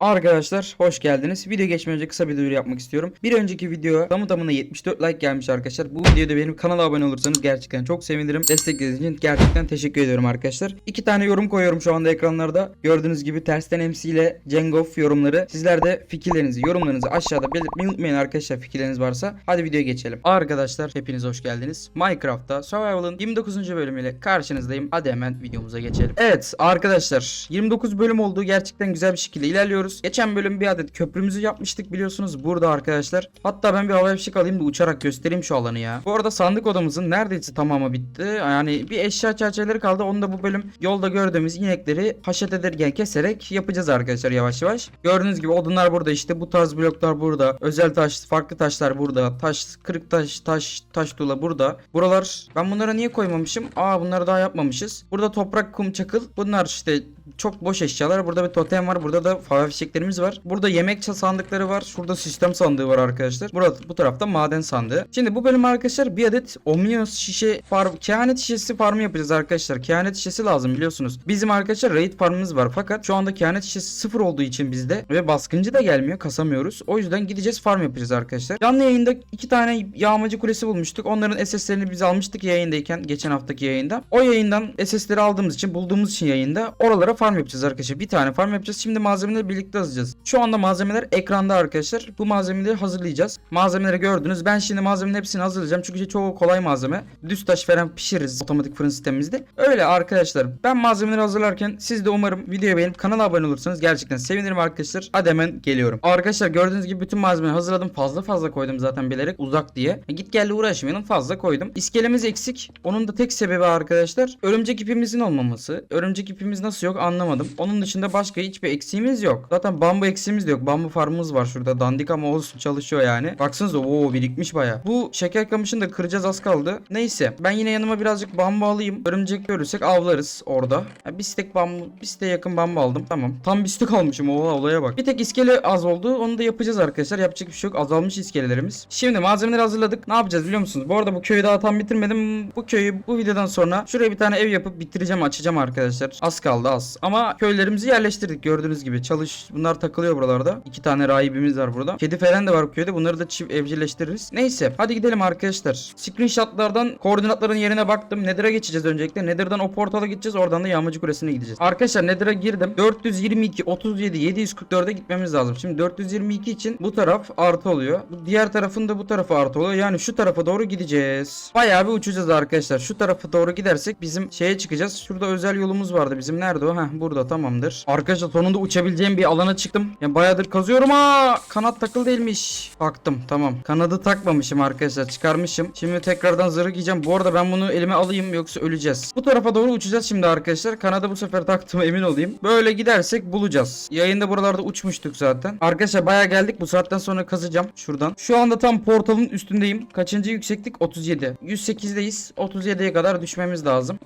Arkadaşlar hoş geldiniz. Video geçmeden önce kısa bir duyuru yapmak istiyorum. Bir önceki video tamı tamına 74 like gelmiş arkadaşlar. Bu videoda benim kanala abone olursanız gerçekten çok sevinirim. Desteklediğiniz için gerçekten teşekkür ediyorum arkadaşlar. İki tane yorum koyuyorum şu anda ekranlarda. Gördüğünüz gibi tersten MC ile Cengoff yorumları. Sizler de fikirlerinizi, yorumlarınızı aşağıda belirtmeyi unutmayın arkadaşlar fikirleriniz varsa. Hadi videoya geçelim. Arkadaşlar hepiniz hoş geldiniz. Minecraft'ta Survival'ın 29. bölümüyle karşınızdayım. Hadi hemen videomuza geçelim. Evet arkadaşlar 29 bölüm oldu. Gerçekten güzel bir şekilde ilerliyoruz. Geçen bölüm bir adet köprümüzü yapmıştık biliyorsunuz burada arkadaşlar. Hatta ben bir havai fişek alayım da uçarak göstereyim şu alanı ya. Bu arada sandık odamızın neredeyse tamamı bitti. Yani bir eşya çerçeveleri kaldı. Onu da bu bölüm yolda gördüğümüz inekleri haşet ederken keserek yapacağız arkadaşlar yavaş yavaş. Gördüğünüz gibi odunlar burada işte bu tarz bloklar burada. Özel taş, farklı taşlar burada. Taş, kırık taş, taş, taş tuğla burada. Buralar ben bunlara niye koymamışım? Aa bunları daha yapmamışız. Burada toprak, kum, çakıl. Bunlar işte çok boş eşyalar. Burada bir totem var. Burada da hava fişeklerimiz var. Burada yemek sandıkları var. Şurada sistem sandığı var arkadaşlar. Burada bu tarafta maden sandığı. Şimdi bu bölüm arkadaşlar bir adet Omnios şişe farm, kehanet şişesi farmı yapacağız arkadaşlar. Kehanet şişesi lazım biliyorsunuz. Bizim arkadaşlar raid farmımız var. Fakat şu anda kehanet şişesi sıfır olduğu için bizde ve baskıncı da gelmiyor. Kasamıyoruz. O yüzden gideceğiz farm yapacağız arkadaşlar. Canlı yayında iki tane yağmacı kulesi bulmuştuk. Onların SS'lerini biz almıştık yayındayken. Geçen haftaki yayında. O yayından SS'leri aldığımız için bulduğumuz için yayında oralara farm yapacağız arkadaşlar. Bir tane farm yapacağız. Şimdi malzemeleri birlikte yazacağız. Şu anda malzemeler ekranda arkadaşlar. Bu malzemeleri hazırlayacağız. Malzemeleri gördünüz. Ben şimdi malzemelerin hepsini hazırlayacağım. Çünkü çok kolay malzeme. Düz taş falan pişiririz otomatik fırın sistemimizde. Öyle arkadaşlar. Ben malzemeleri hazırlarken siz de umarım videoya beğenip kanala abone olursanız gerçekten sevinirim arkadaşlar. Hadi hemen geliyorum. Arkadaşlar gördüğünüz gibi bütün malzemeleri hazırladım. Fazla fazla koydum zaten bilerek uzak diye. E, Git geldi uğraşmayalım fazla koydum. İskelemiz eksik. Onun da tek sebebi arkadaşlar örümcek ipimizin olmaması. Örümcek ipimiz nasıl yok anlamadım. Onun dışında başka hiçbir eksiğimiz yok. Zaten bambu eksiğimiz de yok. Bambu farmımız var şurada. Dandik ama olsun çalışıyor yani. Baksanıza ooo birikmiş baya. Bu şeker kamışını da kıracağız az kaldı. Neyse ben yine yanıma birazcık bambu alayım. Örümcek görürsek avlarız orada. Ha, bir stek bambu, bir stek yakın bambu aldım. Tamam. Tam bir stek almışım. Oha olaya bak. Bir tek iskele az oldu. Onu da yapacağız arkadaşlar. Yapacak bir şey yok. Azalmış iskelelerimiz. Şimdi malzemeleri hazırladık. Ne yapacağız biliyor musunuz? Bu arada bu köyü daha tam bitirmedim. Bu köyü bu videodan sonra şuraya bir tane ev yapıp bitireceğim açacağım arkadaşlar. Az kaldı az. Ama köylerimizi yerleştirdik gördüğünüz gibi. Çalış bunlar takılıyor buralarda. İki tane rahibimiz var burada. Kedi falan da var bu köyde. Bunları da çift evcilleştiririz. Neyse hadi gidelim arkadaşlar. Screenshotlardan koordinatların yerine baktım. Nether'a geçeceğiz öncelikle. Nether'dan o portala gideceğiz. Oradan da Yağmacı Kulesi'ne gideceğiz. Arkadaşlar Nether'a girdim. 422 37 744'e gitmemiz lazım. Şimdi 422 için bu taraf artı oluyor. Diğer tarafın da bu tarafı artı oluyor. Yani şu tarafa doğru gideceğiz. Bayağı bir uçacağız arkadaşlar. Şu tarafa doğru gidersek bizim şeye çıkacağız. Şurada özel yolumuz vardı bizim. Nerede o? Heh burada tamamdır. Arkadaşlar sonunda uçabileceğim bir alana çıktım. Ya bayağıdır kazıyorum ha. Kanat takıl değilmiş. Baktım tamam. Kanadı takmamışım arkadaşlar. Çıkarmışım. Şimdi tekrardan zırh giyeceğim. Bu arada ben bunu elime alayım yoksa öleceğiz. Bu tarafa doğru uçacağız şimdi arkadaşlar. Kanadı bu sefer taktım emin olayım. Böyle gidersek bulacağız. Yayında buralarda uçmuştuk zaten. Arkadaşlar bayağı geldik. Bu saatten sonra kazacağım şuradan. Şu anda tam portalın üstündeyim. Kaçıncı yükseklik? 37. 108'deyiz. 37'ye kadar düşmemiz lazım.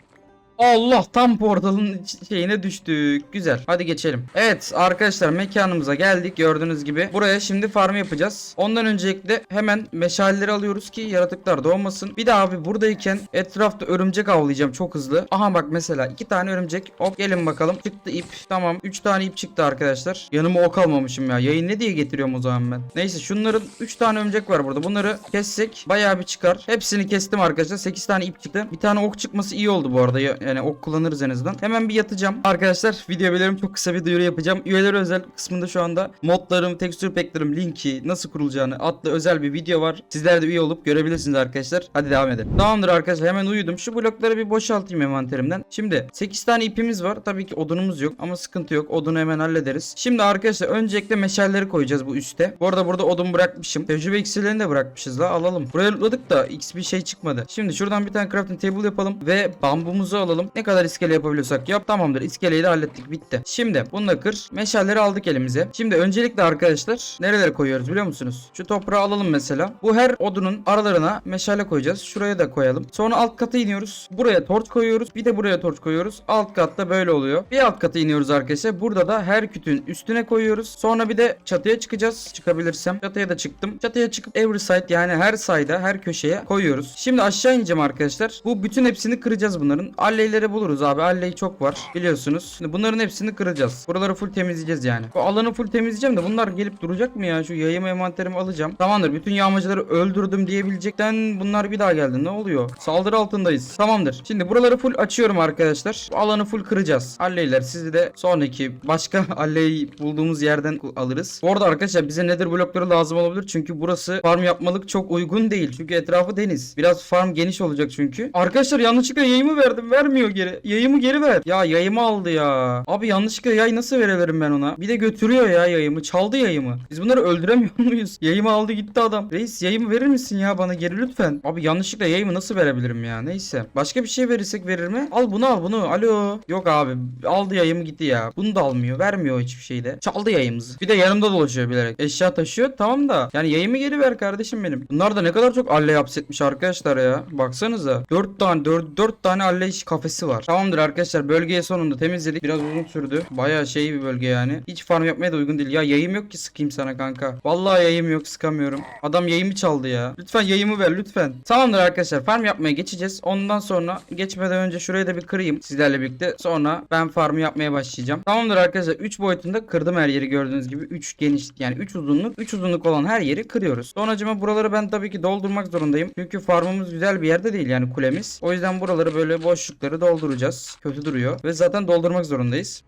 Allah tam portalın şeyine düştük. Güzel. Hadi geçelim. Evet arkadaşlar mekanımıza geldik. Gördüğünüz gibi. Buraya şimdi farm yapacağız. Ondan öncelikle hemen meşaleleri alıyoruz ki yaratıklar doğmasın. Bir de abi buradayken etrafta örümcek avlayacağım çok hızlı. Aha bak mesela iki tane örümcek. Hop gelin bakalım. Çıktı ip. Tamam. Üç tane ip çıktı arkadaşlar. Yanıma ok almamışım ya. Yayın ne diye getiriyorum o zaman ben. Neyse şunların üç tane örümcek var burada. Bunları kessek bayağı bir çıkar. Hepsini kestim arkadaşlar. Sekiz tane ip çıktı. Bir tane ok çıkması iyi oldu bu arada. Ya- Yani ok kullanırız en azından. Hemen bir yatacağım. Arkadaşlar video bölüm çok kısa bir duyuru yapacağım. Üyeler özel kısmında şu anda modlarım, tekstür pack'lerim linki nasıl kurulacağını adlı özel bir video var. Sizler de üye olup görebilirsiniz arkadaşlar. Hadi devam edelim. Tamamdır arkadaşlar hemen uyudum. Şu blokları bir boşaltayım envanterimden. Şimdi 8 tane ipimiz var. Tabii ki odunumuz yok ama sıkıntı yok. Odunu hemen hallederiz. Şimdi arkadaşlar öncelikle meşalleri koyacağız bu üste. Bu arada burada odun bırakmışım. Tecrübe iksirlerini de bırakmışız la alalım. Buraya lootladık da x bir şey çıkmadı. Şimdi şuradan bir tane crafting table yapalım ve bambumuzu alalım. Ne kadar iskele yapabiliyorsak yap. Tamamdır. İskeleyi de hallettik. Bitti. Şimdi bunu da kır. Meşalleri aldık elimize. Şimdi öncelikle arkadaşlar nerelere koyuyoruz biliyor musunuz? Şu toprağı alalım mesela. Bu her odunun aralarına meşale koyacağız. Şuraya da koyalım. Sonra alt kata iniyoruz. Buraya torç koyuyoruz. Bir de buraya torç koyuyoruz. Alt katta böyle oluyor. Bir alt kata iniyoruz arkadaşlar. Burada da her kütüğün üstüne koyuyoruz. Sonra bir de çatıya çıkacağız. Çıkabilirsem. Çatıya da çıktım. Çatıya çıkıp every side yani her sayda her köşeye koyuyoruz. Şimdi aşağı ineceğim arkadaşlar. Bu bütün hepsini kıracağız bunların. Alleyleri buluruz abi. Alley çok var. Biliyorsunuz. Şimdi bunların hepsini kıracağız. Buraları full temizleyeceğiz yani. Bu alanı full temizleyeceğim de bunlar gelip duracak mı ya? Şu yayımı envanterimi alacağım. Tamamdır. Bütün yağmacıları öldürdüm diyebilecekten bunlar bir daha geldi. Ne oluyor? Saldırı altındayız. Tamamdır. Şimdi buraları full açıyorum arkadaşlar. Bu alanı full kıracağız. Alleyler sizi de sonraki başka alley bulduğumuz yerden alırız. Bu arada arkadaşlar bize nedir blokları lazım olabilir. Çünkü burası farm yapmalık çok uygun değil. Çünkü etrafı deniz. Biraz farm geniş olacak çünkü. Arkadaşlar yanlışlıkla yayımı verdim. Vermiyor geri. Yayımı geri ver. Ya yayımı aldı ya. Abi yanlışlıkla yay nasıl verebilirim ben ona? Bir de götürüyor ya yayımı. Çaldı yayımı. Biz bunları öldüremiyor muyuz? Yayımı aldı gitti adam. Reis yayımı verir misin ya bana geri lütfen? Abi yanlışlıkla yayımı nasıl verebilirim ya? Neyse. Başka bir şey verirsek verir mi? Al bunu al bunu. Alo. Yok abi. Aldı yayımı gitti ya. Bunu da almıyor. Vermiyor hiçbir şeyde. Çaldı yayımızı. Bir de yanımda dolaşıyor bilerek. Eşya taşıyor. Tamam da. Yani yayımı geri ver kardeşim benim. Bunlar da ne kadar çok alle hapsetmiş arkadaşlar ya. Baksanıza. 4 tane 4, 4 tane alle iş kafesi var. Tamamdır arkadaşlar. Bölgeyi sonunda temizledik. Biraz uzun sürdü. Bayağı şey bir bölge yani. Hiç farm yapmaya da uygun değil. Ya yayım yok ki sıkayım sana kanka. Vallahi yayım yok sıkamıyorum. Adam yayımı çaldı ya. Lütfen yayımı ver lütfen. Tamamdır arkadaşlar. Farm yapmaya geçeceğiz. Ondan sonra geçmeden önce şurayı da bir kırayım sizlerle birlikte. Sonra ben farmı yapmaya başlayacağım. Tamamdır arkadaşlar. 3 boyutunda kırdım her yeri gördüğünüz gibi. 3 geniş yani 3 uzunluk. 3 uzunluk olan her yeri kırıyoruz. Sonracıma buraları ben tabii ki doldurmak zorundayım. Çünkü farmımız güzel bir yerde değil yani kulemiz. O yüzden buraları böyle boşlukları dolduracağız. Kötü duruyor. Ve zaten doldurmak zorundayız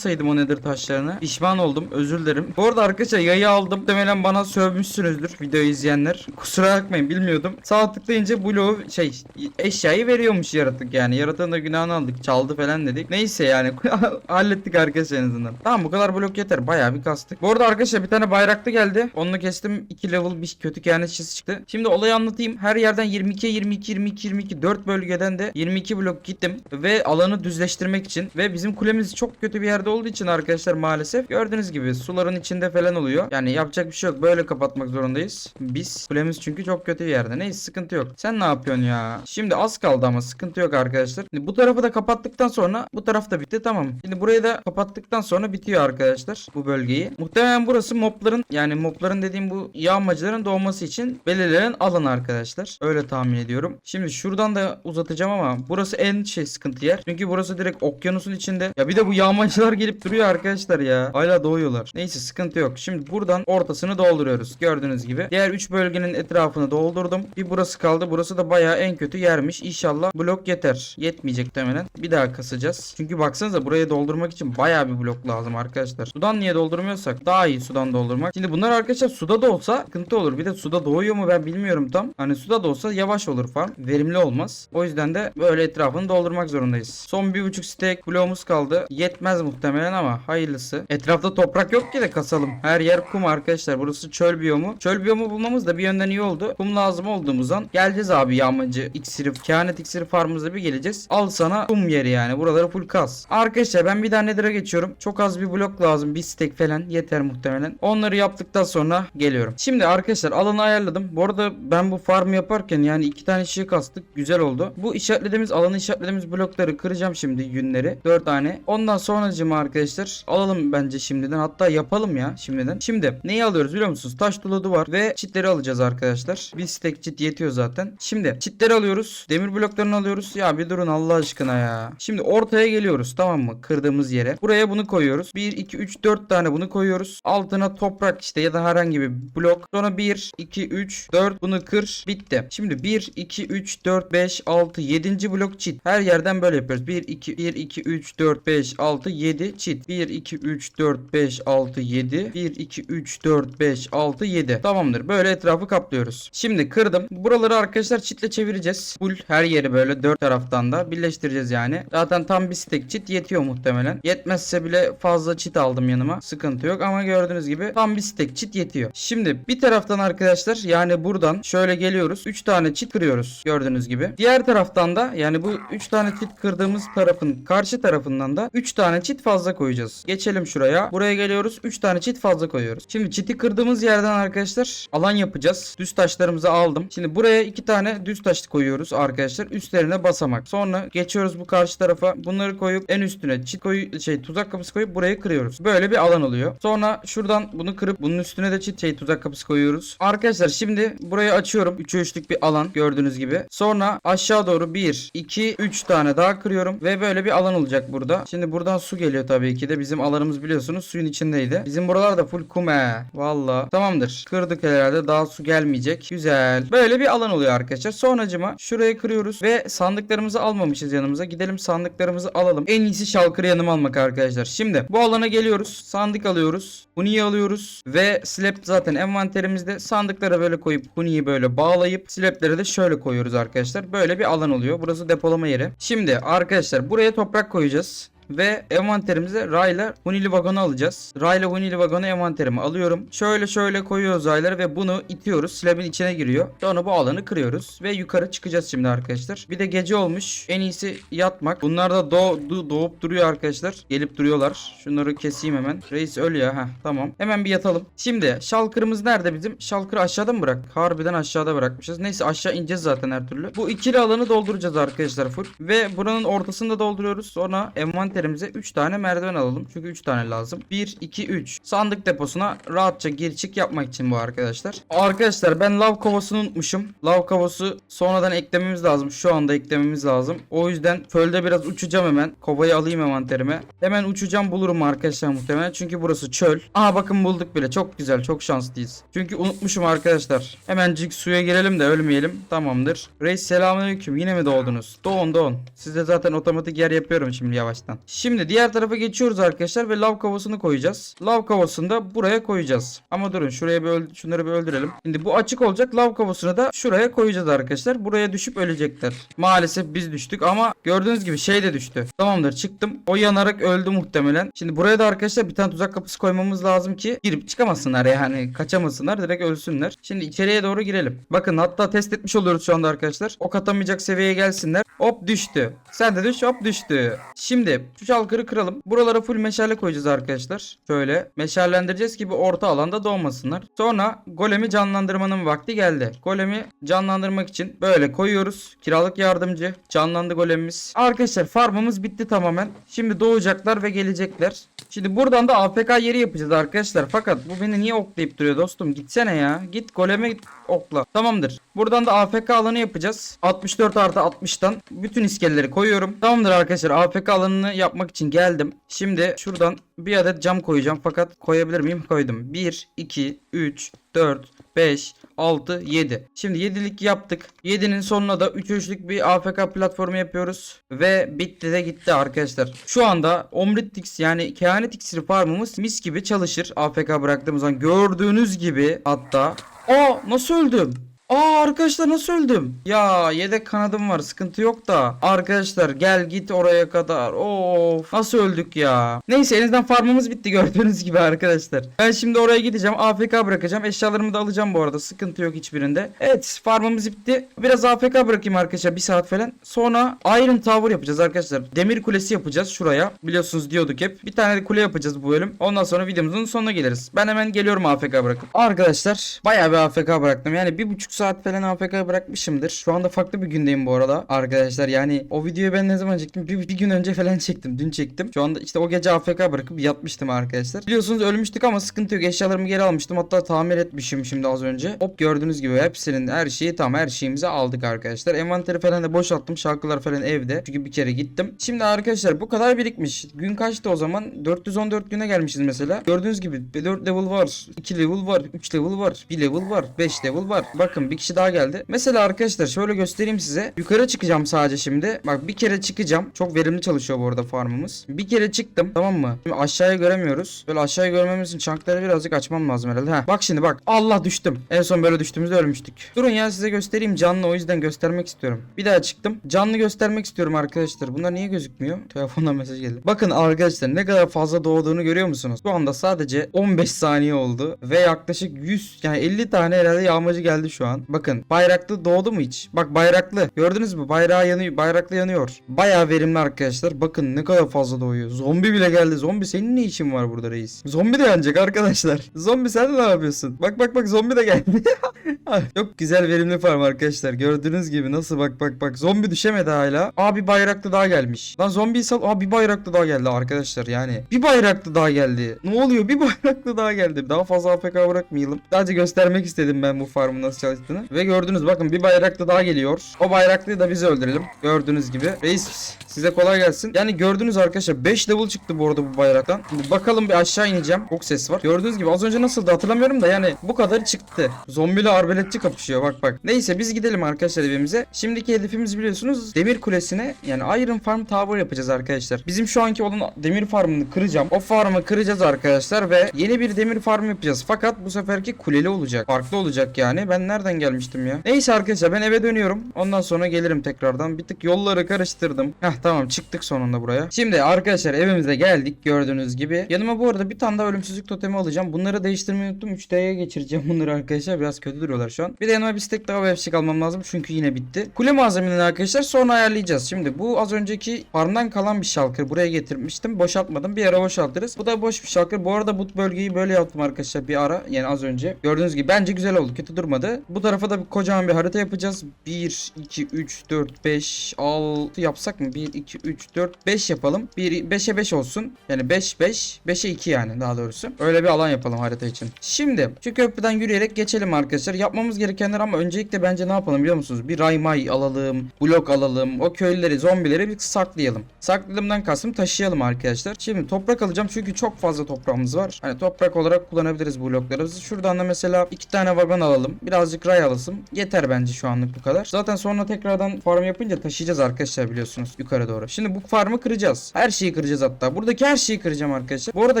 saydım o nedir taşlarını. Pişman oldum. Özür dilerim. Bu arada arkadaşlar yayı aldım. Muhtemelen bana sövmüşsünüzdür videoyu izleyenler. Kusura bakmayın bilmiyordum. Sağ tıklayınca bloğu şey eşyayı veriyormuş yaratık yani. Yaratığın da günahını aldık. Çaldı falan dedik. Neyse yani hallettik arkadaşlar en azından. Tamam bu kadar blok yeter. Bayağı bir kastık. Bu arada arkadaşlar bir tane bayraklı geldi. Onu kestim. 2 level bir kötü kehanetçisi çıktı. Şimdi olayı anlatayım. Her yerden 22 22 22 22 4 bölgeden de 22 blok gittim ve alanı düzleştirmek için ve bizim kulemiz çok kötü bir yerde olduğu için arkadaşlar maalesef gördüğünüz gibi suların içinde falan oluyor. Yani yapacak bir şey yok. Böyle kapatmak zorundayız. Biz kulemiz çünkü çok kötü bir yerde. Neyse sıkıntı yok. Sen ne yapıyorsun ya? Şimdi az kaldı ama sıkıntı yok arkadaşlar. Şimdi bu tarafı da kapattıktan sonra bu taraf da bitti tamam. Şimdi burayı da kapattıktan sonra bitiyor arkadaşlar bu bölgeyi. Muhtemelen burası mobların yani mobların dediğim bu yağmacıların doğması için belirlenen alan arkadaşlar. Öyle tahmin ediyorum. Şimdi şuradan da uzatacağım ama burası en şey sıkıntı yer. Çünkü burası direkt okyanusun içinde. Ya bir de bu yağmacılar gelip duruyor arkadaşlar ya. Hala doğuyorlar. Neyse sıkıntı yok. Şimdi buradan ortasını dolduruyoruz. Gördüğünüz gibi. Diğer 3 bölgenin etrafını doldurdum. Bir burası kaldı. Burası da bayağı en kötü yermiş. İnşallah blok yeter. Yetmeyecek muhtemelen. Bir daha kasacağız. Çünkü baksanıza burayı doldurmak için bayağı bir blok lazım arkadaşlar. Sudan niye doldurmuyorsak daha iyi sudan doldurmak. Şimdi bunlar arkadaşlar suda da olsa sıkıntı olur. Bir de suda doğuyor mu ben bilmiyorum tam. Hani suda da olsa yavaş olur farm. Verimli olmaz. O yüzden de böyle etrafını doldurmak zorundayız. Son bir buçuk stack bloğumuz kaldı. Yetmez muhtemelen ama hayırlısı. Etrafta toprak yok ki de kasalım. Her yer kum arkadaşlar. Burası çöl biyomu. Çöl biyomu bulmamız da bir yönden iyi oldu. Kum lazım olduğumuzdan geleceğiz abi yağmacı iksiri, kehanet iksiri farmımıza bir geleceğiz. Al sana kum yeri yani. Buraları full kas. Arkadaşlar ben bir daha nether'a geçiyorum. Çok az bir blok lazım. Bir stack falan yeter muhtemelen. Onları yaptıktan sonra geliyorum. Şimdi arkadaşlar alanı ayarladım. Bu arada ben bu farm yaparken yani iki tane şey kastık. Güzel oldu. Bu işaretlediğimiz alanı işaretlediğimiz blokları kıracağım şimdi yünleri. 4 tane. Ondan sonracıma arkadaşlar alalım bence şimdiden. Hatta yapalım ya şimdiden. Şimdi neyi alıyoruz biliyor musunuz? Taş dolu duvar ve çitleri alacağız arkadaşlar. Bir stack çit yetiyor zaten. Şimdi çitleri alıyoruz. Demir bloklarını alıyoruz. Ya bir durun Allah aşkına ya. Şimdi ortaya geliyoruz tamam mı? Kırdığımız yere. Buraya bunu koyuyoruz. 1, 2, 3, 4 tane bunu koyuyoruz. Altına toprak işte ya da herhangi bir blok. Sonra 1, 2, 3, 4 bunu kır. Bitti. Şimdi 1, 2, 3, 4, 5, 6, 7. blok çit. Her yerden böyle yapıyoruz. 1, 2, 1, 2, 3, 4, 5, 6, 7 çit. 1, 2, 3, 4, 5, 6, 7. 1, 2, 3, 4, 5, 6, 7. Tamamdır. Böyle etrafı kaplıyoruz. Şimdi kırdım. Buraları arkadaşlar çitle çevireceğiz. Full her yeri böyle dört taraftan da birleştireceğiz yani. Zaten tam bir stack çit yetiyor muhtemelen. Yetmezse bile fazla çit aldım yanıma. Sıkıntı yok ama gördüğünüz gibi tam bir stack çit yetiyor. Şimdi bir taraftan arkadaşlar yani buradan şöyle geliyoruz. 3 tane çit kırıyoruz gördüğünüz gibi. Diğer taraftan da yani bu 3 tane çit kırdığımız tarafın karşı tarafından da 3 tane çit fazla koyacağız. Geçelim şuraya. Buraya geliyoruz. 3 tane çit fazla koyuyoruz. Şimdi çiti kırdığımız yerden arkadaşlar alan yapacağız. Düz taşlarımızı aldım. Şimdi buraya 2 tane düz taş koyuyoruz arkadaşlar. Üstlerine basamak. Sonra geçiyoruz bu karşı tarafa. Bunları koyup en üstüne çit koyu şey tuzak kapısı koyup buraya kırıyoruz. Böyle bir alan oluyor. Sonra şuradan bunu kırıp bunun üstüne de çit şey tuzak kapısı koyuyoruz. Arkadaşlar şimdi burayı açıyorum. 3'e 3'lük bir alan gördüğünüz gibi. Sonra aşağı doğru 1, 2, 3 tane daha kırıyorum. Ve böyle bir alan olacak burada. Şimdi buradan su geliyor tabii ki de. Bizim alanımız biliyorsunuz suyun içindeydi. Bizim buralar da full kum he. Valla. Tamamdır. Kırdık herhalde. Daha su gelmeyecek. Güzel. Böyle bir alan oluyor arkadaşlar. Sonracıma şuraya kırıyoruz. Ve sandıklarımızı almamışız yanımıza. Gidelim sandıklarımızı alalım. En iyisi şalkırı yanıma almak arkadaşlar. Şimdi bu alana geliyoruz. Sandık alıyoruz. Huni'yi alıyoruz. Ve slab zaten envanterimizde. Sandıklara böyle koyup Huni'yi böyle bağlayıp slab'lere de şöyle koyuyoruz arkadaşlar. Böyle bir alan oluyor. Burası depolama yeri. Şimdi arkadaşlar buraya toprak koyacağız. Ve envanterimize rayla hunili vagonu alacağız. Rayla hunili vagonu envanterime alıyorum. Şöyle şöyle koyuyoruz rayları ve bunu itiyoruz. Slab'in içine giriyor. Sonra bu alanı kırıyoruz. Ve yukarı çıkacağız şimdi arkadaşlar. Bir de gece olmuş. En iyisi yatmak. Bunlar da doğ, du- doğup duruyor arkadaşlar. Gelip duruyorlar. Şunları keseyim hemen. Reis öl ya. Heh, tamam. Hemen bir yatalım. Şimdi şalkırımız nerede bizim? Şalkırı aşağıda mı bırak? Harbiden aşağıda bırakmışız. Neyse aşağı ineceğiz zaten her türlü. Bu ikili alanı dolduracağız arkadaşlar full. Ve buranın ortasında dolduruyoruz. Sonra envanterimize 3 tane merdiven alalım. Çünkü 3 tane lazım. 1, 2, 3. Sandık deposuna rahatça gir çık yapmak için bu arkadaşlar. Arkadaşlar ben lav kovasını unutmuşum. Lav kovası sonradan eklememiz lazım. Şu anda eklememiz lazım. O yüzden çölde biraz uçacağım hemen. Kovayı alayım envanterime. Hemen uçacağım bulurum arkadaşlar muhtemelen. Çünkü burası çöl. Aha bakın bulduk bile. Çok güzel. Çok şanslıyız. Çünkü unutmuşum arkadaşlar. Hemencik suya girelim de ölmeyelim. Tamamdır. Reis selamünaleyküm. Yine mi doğdunuz? Doğun doğun. Size zaten otomatik yer yapıyorum şimdi yavaştan. Şimdi diğer tarafa geçiyoruz arkadaşlar ve lav kovasını koyacağız. Lav kovasını da buraya koyacağız. Ama durun şuraya bir şunları bir öldürelim. Şimdi bu açık olacak. Lav kovasını da şuraya koyacağız arkadaşlar. Buraya düşüp ölecekler. Maalesef biz düştük ama gördüğünüz gibi şey de düştü. Tamamdır çıktım. O yanarak öldü muhtemelen. Şimdi buraya da arkadaşlar bir tane tuzak kapısı koymamız lazım ki girip çıkamasınlar yani. Kaçamasınlar direkt ölsünler. Şimdi içeriye doğru girelim. Bakın hatta test etmiş oluyoruz şu anda arkadaşlar. Ok atamayacak seviyeye gelsinler. Hop düştü. Sen de düş hop düştü. Şimdi şu şalkırı kıralım. Buralara full meşale koyacağız arkadaşlar. Şöyle meşallendireceğiz ki bu orta alanda doğmasınlar. Sonra golemi canlandırmanın vakti geldi. Golemi canlandırmak için böyle koyuyoruz. Kiralık yardımcı. Canlandı golemimiz. Arkadaşlar farmımız bitti tamamen. Şimdi doğacaklar ve gelecekler. Şimdi buradan da AFK yeri yapacağız arkadaşlar. Fakat bu beni niye oklayıp duruyor dostum? Gitsene ya. Git goleme okla. Tamamdır. Buradan da AFK alanı yapacağız. 64 artı 60'tan bütün iskelleri koyuyorum. Tamamdır arkadaşlar. AFK alanını yapmak için geldim. Şimdi şuradan bir adet cam koyacağım. Fakat koyabilir miyim? Koydum. 1, 2, 3, 4, 5, 6, 7. Şimdi 7'lik yaptık. 7'nin sonuna da 3 üçlük bir AFK platformu yapıyoruz. Ve bitti de gitti arkadaşlar. Şu anda Omritix yani kehanet iksiri farmımız mis gibi çalışır. AFK bıraktığımız zaman gördüğünüz gibi hatta. Aa nasıl öldüm? Aa arkadaşlar nasıl öldüm? Ya yedek kanadım var sıkıntı yok da. Arkadaşlar gel git oraya kadar. Of nasıl öldük ya. Neyse elinizden farmımız bitti gördüğünüz gibi arkadaşlar. Ben şimdi oraya gideceğim. AFK bırakacağım. Eşyalarımı da alacağım bu arada. Sıkıntı yok hiçbirinde. Evet farmımız bitti. Biraz AFK bırakayım arkadaşlar bir saat falan. Sonra Iron Tower yapacağız arkadaşlar. Demir kulesi yapacağız şuraya. Biliyorsunuz diyorduk hep. Bir tane de kule yapacağız bu bölüm. Ondan sonra videomuzun sonuna geliriz. Ben hemen geliyorum AFK bırakıp. Arkadaşlar bayağı bir AFK bıraktım. Yani bir buçuk saat falan AFK bırakmışımdır. Şu anda farklı bir gündeyim bu arada. Arkadaşlar yani o videoyu ben ne zaman çektim? Bir, bir gün önce falan çektim. Dün çektim. Şu anda işte o gece AFK bırakıp yatmıştım arkadaşlar. Biliyorsunuz ölmüştük ama sıkıntı yok. Eşyalarımı geri almıştım. Hatta tamir etmişim şimdi az önce. Hop gördüğünüz gibi hepsinin her şeyi tam her şeyimizi aldık arkadaşlar. Envanteri falan da boşalttım. Şarkılar falan evde. Çünkü bir kere gittim. Şimdi arkadaşlar bu kadar birikmiş. Gün kaçtı o zaman? 414 güne gelmişiz mesela. Gördüğünüz gibi 4 level var. 2 level var. 3 level var. 1 level var. 5 level var. Bakın bir kişi daha geldi. Mesela arkadaşlar şöyle göstereyim size. Yukarı çıkacağım sadece şimdi. Bak bir kere çıkacağım. Çok verimli çalışıyor bu arada farmımız. Bir kere çıktım. Tamam mı? Şimdi aşağıya göremiyoruz. Böyle aşağıya görmemiz için çankları birazcık açmam lazım herhalde. Heh. Bak şimdi bak. Allah düştüm. En son böyle düştüğümüzde ölmüştük. Durun ya size göstereyim canlı o yüzden göstermek istiyorum. Bir daha çıktım. Canlı göstermek istiyorum arkadaşlar. Bunlar niye gözükmüyor? Telefondan mesaj geldi. Bakın arkadaşlar ne kadar fazla doğduğunu görüyor musunuz? Şu anda sadece 15 saniye oldu ve yaklaşık 100 yani 50 tane herhalde yağmacı geldi şu an. Lan. Bakın bayraklı doğdu mu hiç? Bak bayraklı. Gördünüz mü? Bayrağı yanıyor. Bayraklı yanıyor. Bayağı verimli arkadaşlar. Bakın ne kadar fazla doğuyor. Zombi bile geldi. Zombi senin ne işin var burada reis? Zombi de yanacak arkadaşlar. Zombi sen ne yapıyorsun? Bak bak bak zombi de geldi. Ay, Çok güzel verimli farm arkadaşlar. Gördüğünüz gibi nasıl bak bak bak. Zombi düşemedi hala. Aa bir bayraklı daha gelmiş. Lan zombi sal. Aa bir bayraklı daha geldi arkadaşlar yani. Bir bayraklı daha geldi. Ne oluyor? Bir bayraklı daha geldi. Daha fazla AFK bırakmayalım. Sadece göstermek istedim ben bu farmın nasıl çalıştığını. Ve gördünüz bakın bir bayraklı daha geliyor. O bayraklıyı da biz öldürelim. Gördüğünüz gibi. Reis size kolay gelsin. Yani gördünüz arkadaşlar 5 level çıktı bu arada bu bayraktan. Şimdi bakalım bir aşağı ineceğim. Çok ses var. Gördüğünüz gibi az önce nasıldı hatırlamıyorum da yani bu kadar çıktı. Zombiyle arbeletçi kapışıyor bak bak. Neyse biz gidelim arkadaşlar evimize. Şimdiki hedefimiz biliyorsunuz demir kulesine yani Iron Farm Tower yapacağız arkadaşlar. Bizim şu anki olan demir farmını kıracağım. O farmı kıracağız arkadaşlar ve yeni bir demir farm yapacağız. Fakat bu seferki kuleli olacak. Farklı olacak yani. Ben nereden gelmiştim ya? Neyse arkadaşlar ben eve dönüyorum. Ondan sonra gelirim tekrardan. Bir tık yolları karıştırdım. Heh tamam çıktık sonunda buraya. Şimdi arkadaşlar evimize geldik gördüğünüz gibi. Yanıma bu arada bir tane daha ölümsüzlük totemi alacağım. Bunları değiştirmeyi unuttum. 3D'ye geçireceğim bunları arkadaşlar. Biraz kötü duruyorlar şu an. Bir de yanıma bir stack daha webstick almam lazım. Çünkü yine bitti. Kule malzemelerini arkadaşlar sonra ayarlayacağız. Şimdi bu az önceki farmdan kalan bir şalkır. Buraya getirmiştim. Boşaltmadım. Bir ara boşaltırız. Bu da boş bir şalkır. Bu arada bu bölgeyi böyle yaptım arkadaşlar bir ara. Yani az önce. Gördüğünüz gibi bence güzel oldu. Kötü durmadı. Bu tarafa da bir kocaman bir harita yapacağız. 1, 2, 3, 4, 5, 6 yapsak mı? 1, 2, 3, 4, 5 yapalım. 1, 5'e 5 olsun. Yani 5, 5, 5'e 2 yani daha doğrusu. Öyle bir alan yapalım harita için. Şimdi şu köprüden yürüyerek geçelim arkadaşlar. Yapmamız gerekenler ama öncelikle bence ne yapalım biliyor musunuz? Bir raymay alalım, blok alalım. O köylüleri, zombileri bir saklayalım. Sakladığımdan kastım taşıyalım arkadaşlar. Şimdi toprak alacağım çünkü çok fazla toprağımız var. Hani toprak olarak kullanabiliriz bloklarımızı. Şuradan da mesela iki tane vagon alalım. Birazcık ray alalım. Yeter bence şu anlık bu kadar. Zaten sonra tekrardan farm yapınca taşıyacağız arkadaşlar biliyorsunuz yukarı doğru. Şimdi bu farmı kıracağız. Her şeyi kıracağız hatta. Buradaki her şeyi kıracağım arkadaşlar. Bu arada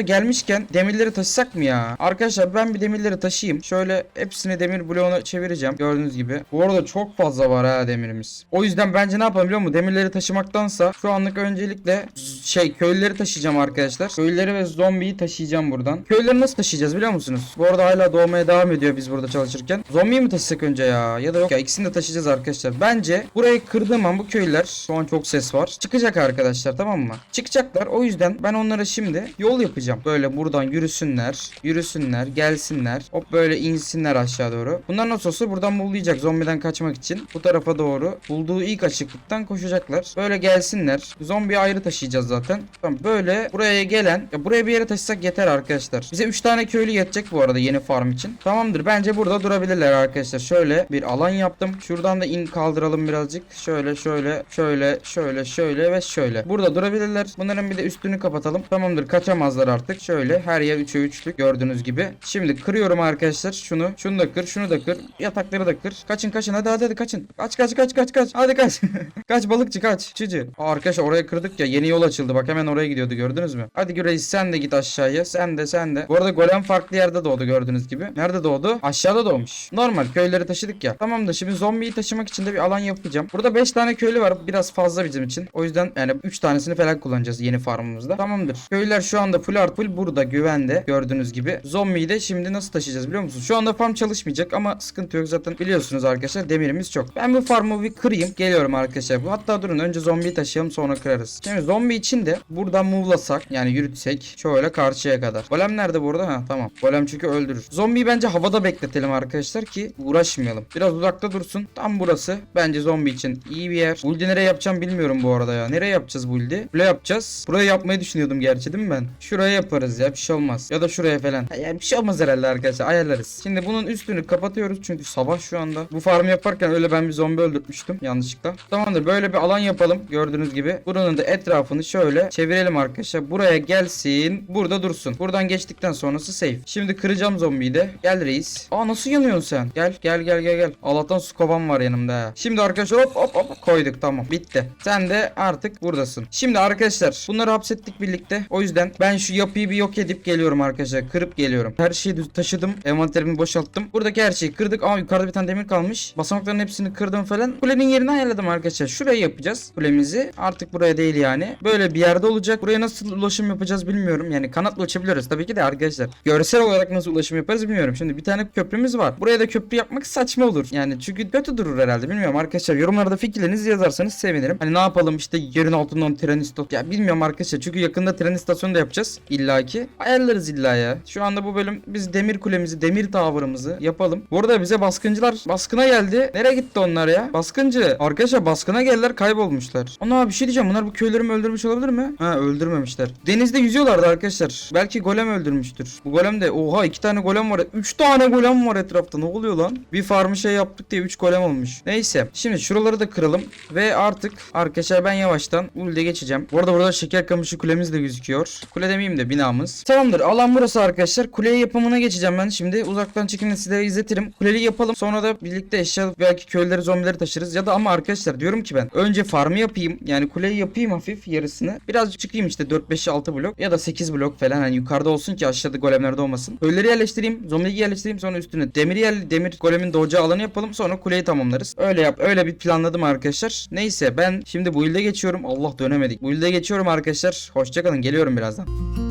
gelmişken demirleri taşısak mı ya? Arkadaşlar ben bir demirleri taşıyayım. Şöyle hepsini demir bloğuna çevireceğim. Gördüğünüz gibi. Bu arada çok fazla var ha demirimiz. O yüzden bence ne yapalım biliyor musun? Demirleri taşımaktansa şu anlık öncelikle şey köylüleri taşıyacağım arkadaşlar. Köylüleri ve zombiyi taşıyacağım buradan. Köylüleri nasıl taşıyacağız biliyor musunuz? Bu arada hala doğmaya devam ediyor biz burada çalışırken. Zombiyi mi taşısak önce ya? Ya da yok ya ikisini de taşıyacağız arkadaşlar. Bence burayı kırdığım an bu köylüler şu an çok ses var. Çıkacak arkadaşlar tamam mı? Çıkacaklar. O yüzden ben onlara şimdi yol yapacağım. Böyle buradan yürüsünler. Yürüsünler. Gelsinler. Hop böyle insinler aşağı doğru. Bunlar nasıl olsa buradan bullayacak zombiden kaçmak için. Bu tarafa doğru bulduğu ilk açıklıktan koşacaklar. Böyle gelsinler. Zombiyi ayrı taşıyacağız zaten. Tamam böyle buraya gelen ya buraya bir yere taşısak yeter arkadaşlar. Bize 3 tane köylü yetecek bu arada yeni farm için. Tamamdır. Bence burada durabilirler arkadaşlar. Şöyle bir alan yaptım. Şuradan da in kaldıralım birazcık. Şöyle şöyle şöyle şöyle şöyle ve şöyle. Burada durabilirler. Bunların bir de üstünü kapatalım. Tamamdır. Kaçamazlar artık. Şöyle her yer 3'e 3'lük gördüğünüz gibi. Şimdi kırıyorum arkadaşlar. Şunu. Şunu da kır. Şunu da kır. Yatakları da kır. Kaçın kaçın. Hadi hadi hadi kaçın. Kaç kaç kaç kaç kaç. Hadi kaç. kaç balıkçı kaç. Çici. Aa, arkadaşlar oraya kırdık ya. Yeni yol açıldı. Bak hemen oraya gidiyordu gördünüz mü? Hadi Güreyiz sen de git aşağıya. Sen de sen de. Bu arada golem farklı yerde doğdu gördüğünüz gibi. Nerede doğdu? Aşağıda doğmuş. Normal köyleri taşıdık ya. Tamamdır. Şimdi zombiyi taşımak için de bir alan yapacağım. Burada 5 tane köylü var. Biraz fazla bizim için. O yüzden yani 3 tanesini falan kullanacağız yeni farmımızda. Tamamdır. Köylüler şu anda full art full burada güvende. Gördüğünüz gibi. Zombiyi de şimdi nasıl taşıyacağız biliyor musunuz? Şu anda farm çalışmayacak ama sıkıntı yok zaten. Biliyorsunuz arkadaşlar demirimiz çok. Ben bu farmı bir kırayım. Geliyorum arkadaşlar. Bu hatta durun önce zombiyi taşıyalım sonra kırarız. Şimdi zombi için de buradan move'lasak yani yürütsek şöyle karşıya kadar. Golem nerede burada? Ha tamam. Golem çünkü öldürür. Zombiyi bence havada bekletelim arkadaşlar ki uğraşmayalım. Biraz uzakta dursun. Tam burası. Bence zombi için iyi bir yer. Build'i nereye yapacağım bilmiyorum bu arada ya. Nereye yapacağız build'i? Buraya yapacağız. Buraya yapmayı düşünüyordum gerçi değil mi ben? Şuraya yaparız ya bir şey olmaz. Ya da şuraya falan. Yani bir şey olmaz herhalde arkadaşlar ayarlarız. Şimdi bunun üstünü kapatıyoruz çünkü sabah şu anda. Bu farmı yaparken öyle ben bir zombi öldürtmüştüm yanlışlıkla. Tamamdır böyle bir alan yapalım gördüğünüz gibi. Buranın da etrafını şöyle çevirelim arkadaşlar. Buraya gelsin. Burada dursun. Buradan geçtikten sonrası safe. Şimdi kıracağım zombiyi de. Gel reis. Aa nasıl yanıyorsun sen? Gel gel gel gel gel. Allah'tan su kovam var yanımda ha. Şimdi arkadaşlar hop hop hop koyduk tamam. Bitti. Sen de artık buradasın. Şimdi arkadaşlar bunları hapsettik birlikte. O yüzden ben şu yapıyı bir yok edip geliyorum arkadaşlar. Kırıp geliyorum. Her şeyi taşıdım. Envanterimi boşalttım. Buradaki her şeyi kırdık. Aa yukarıda bir tane demir kalmış. Basamakların hepsini kırdım falan. Kulenin yerini ayarladım arkadaşlar. Şurayı yapacağız kulemizi. Artık buraya değil yani. Böyle bir yerde olacak. Buraya nasıl ulaşım yapacağız bilmiyorum. Yani kanatla uçabiliyoruz tabii ki de arkadaşlar. Görsel olarak nasıl ulaşım yaparız bilmiyorum. Şimdi bir tane köprümüz var. Buraya da köprü yapmak saçma olur. Yani çünkü kötü durur herhalde. Bilmiyorum arkadaşlar. Yorumlarda fikirlerinizi yazarsanız sevinirim. Hani ne yapalım işte yerin altından tren istasyon. Ya bilmiyorum arkadaşlar. Çünkü yakında tren istasyonu da yapacağız. illaki. Ayarlarız illa ya. Şu anda bu bölüm biz demir kulemizi, demir tower'ımızı yapalım. Bu arada bize baskıncılar baskına geldi. Nereye gitti onlar ya? Baskıncı. Arkadaşlar baskına geldiler kaybolmuşlar. Ana bir şey diyeceğim. Bunlar bu köylerimi öldürmüş olabilir mi? Ha öldürmemişler. Denizde yüzüyorlardı arkadaşlar. Belki golem öldürmüştür. Bu golem de oha iki tane golem var. Üç tane golem var etrafta. Ne oluyor lan? Bir farmı şey yaptık diye üç golem olmuş. Neyse. Şimdi şuraları da kıralım. Ve artık arkadaşlar ben yavaştan ulde geçeceğim. Bu arada burada şeker kamışı kulemiz de gözüküyor. Kule demeyeyim de binamız. Tamamdır. Alan burası arkadaşlar. Kule yapımına geçeceğim ben şimdi. Uzaktan çekinle sizlere izletirim. Kuleyi yapalım. Sonra da birlikte eşya belki köyleri zombileri taşırız. Ya da ama arkadaşlar diyorum ki ben önce farmı yapayım. Yani kuleyi yapayım hafif yarısını. Birazcık çıkayım işte 4 5 6 blok ya da 8 blok falan hani yukarıda olsun ki aşağıda golemler de olmasın. Köyleri yerleştireyim. Zombiyi yerleştireyim sonra üstüne demir yer demir golemin doğacağı alanı yapalım. Sonra kuleyi tamamlarız. Öyle yap. Öyle bir planladım arkadaşlar. Neyse ben şimdi bu ilde geçiyorum. Allah dönemedik. Bu ilde geçiyorum arkadaşlar. Hoşçakalın. Geliyorum birazdan.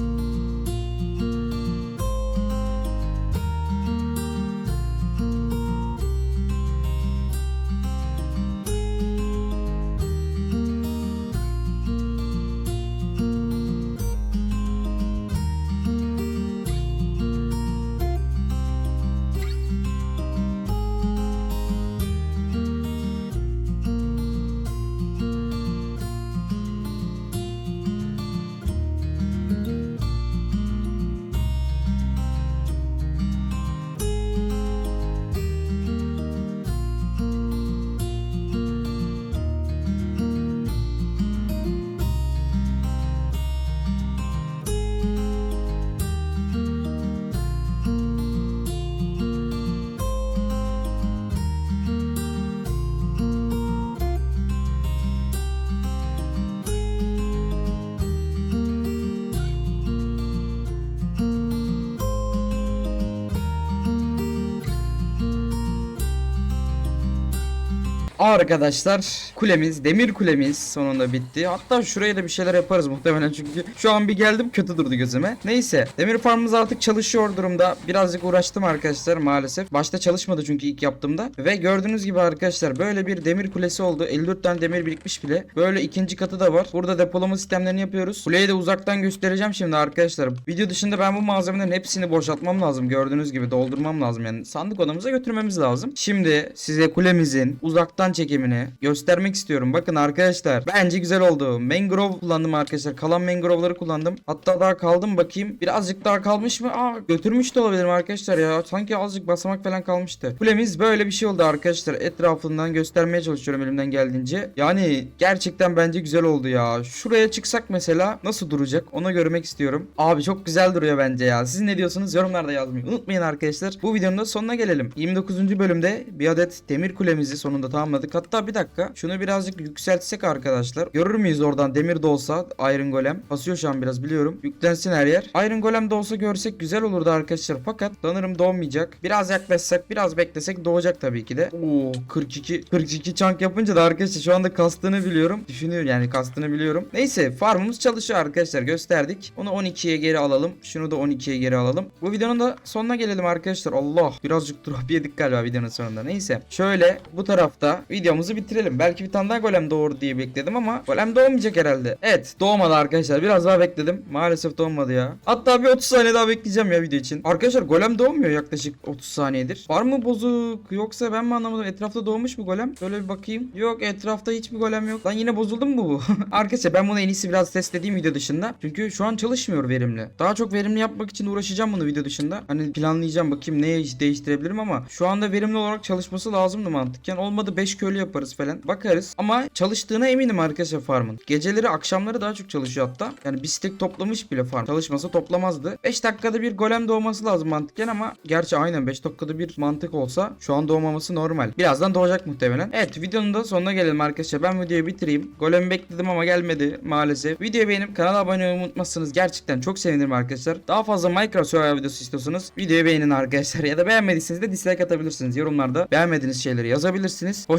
Arkadaşlar kulemiz demir kulemiz sonunda bitti. Hatta şuraya da bir şeyler yaparız muhtemelen çünkü şu an bir geldim kötü durdu gözüme. Neyse demir farmımız artık çalışıyor durumda. Birazcık uğraştım arkadaşlar maalesef. Başta çalışmadı çünkü ilk yaptığımda. Ve gördüğünüz gibi arkadaşlar böyle bir demir kulesi oldu. 54 tane demir birikmiş bile. Böyle ikinci katı da var. Burada depolama sistemlerini yapıyoruz. Kuleyi de uzaktan göstereceğim şimdi arkadaşlar. Video dışında ben bu malzemelerin hepsini boşaltmam lazım. Gördüğünüz gibi doldurmam lazım yani. Sandık odamıza götürmemiz lazım. Şimdi size kulemizin uzaktan çekimini göstermek istiyorum. Bakın arkadaşlar bence güzel oldu. Mangrove kullandım arkadaşlar. Kalan mangrove'ları kullandım. Hatta daha kaldım bakayım. Birazcık daha kalmış mı? Aa götürmüş de olabilirim arkadaşlar ya. Sanki azıcık basamak falan kalmıştı. Kulemiz böyle bir şey oldu arkadaşlar. Etrafından göstermeye çalışıyorum elimden geldiğince. Yani gerçekten bence güzel oldu ya. Şuraya çıksak mesela nasıl duracak? Onu görmek istiyorum. Abi çok güzel duruyor bence ya. Siz ne diyorsunuz? Yorumlarda yazmayı unutmayın arkadaşlar. Bu videonun da sonuna gelelim. 29. bölümde bir adet demir kulemizi sonunda tamamladık. Hatta bir dakika şunu birazcık yükseltsek arkadaşlar. Görür müyüz oradan demir de olsa Iron Golem. Basıyor şu an biraz biliyorum. Yüklensin her yer. Iron Golem de olsa görsek güzel olurdu arkadaşlar. Fakat sanırım doğmayacak. Biraz yaklaşsak biraz beklesek doğacak tabii ki de. Oo 42 42 chunk yapınca da arkadaşlar şu anda kastığını biliyorum. Düşünüyor yani kastığını biliyorum. Neyse farmımız çalışıyor arkadaşlar gösterdik. Onu 12'ye geri alalım. Şunu da 12'ye geri alalım. Bu videonun da sonuna gelelim arkadaşlar. Allah birazcık drop yedik galiba videonun sonunda. Neyse şöyle bu tarafta videomuzu bitirelim. Belki bir tane daha golem doğur diye bekledim ama golem doğmayacak herhalde. Evet doğmadı arkadaşlar. Biraz daha bekledim. Maalesef doğmadı ya. Hatta bir 30 saniye daha bekleyeceğim ya video için. Arkadaşlar golem doğmuyor yaklaşık 30 saniyedir. Var mı bozuk yoksa ben mi anlamadım? Etrafta doğmuş mu golem? Şöyle bir bakayım. Yok etrafta hiçbir golem yok. Lan yine bozuldu mu bu? arkadaşlar ben bunu en iyisi biraz test edeyim video dışında. Çünkü şu an çalışmıyor verimli. Daha çok verimli yapmak için uğraşacağım bunu video dışında. Hani planlayacağım bakayım neye değiştirebilirim ama şu anda verimli olarak çalışması lazımdı mantıken. Olmadı 5 köylü yaparız falan. Bakarız. Ama çalıştığına eminim arkadaşlar farmın. Geceleri akşamları daha çok çalışıyor hatta. Yani bir stek toplamış bile farm. Çalışmasa toplamazdı. 5 dakikada bir golem doğması lazım mantıken ama gerçi aynen 5 dakikada bir mantık olsa şu an doğmaması normal. Birazdan doğacak muhtemelen. Evet videonun da sonuna gelelim arkadaşlar. Ben videoyu bitireyim. Golem bekledim ama gelmedi maalesef. Videoyu beğenip kanala abone olmayı unutmazsanız gerçekten çok sevinirim arkadaşlar. Daha fazla Minecraft Survival videosu istiyorsanız videoyu beğenin arkadaşlar. Ya da beğenmediyseniz de dislike atabilirsiniz. Yorumlarda beğenmediğiniz şeyleri yazabilirsiniz.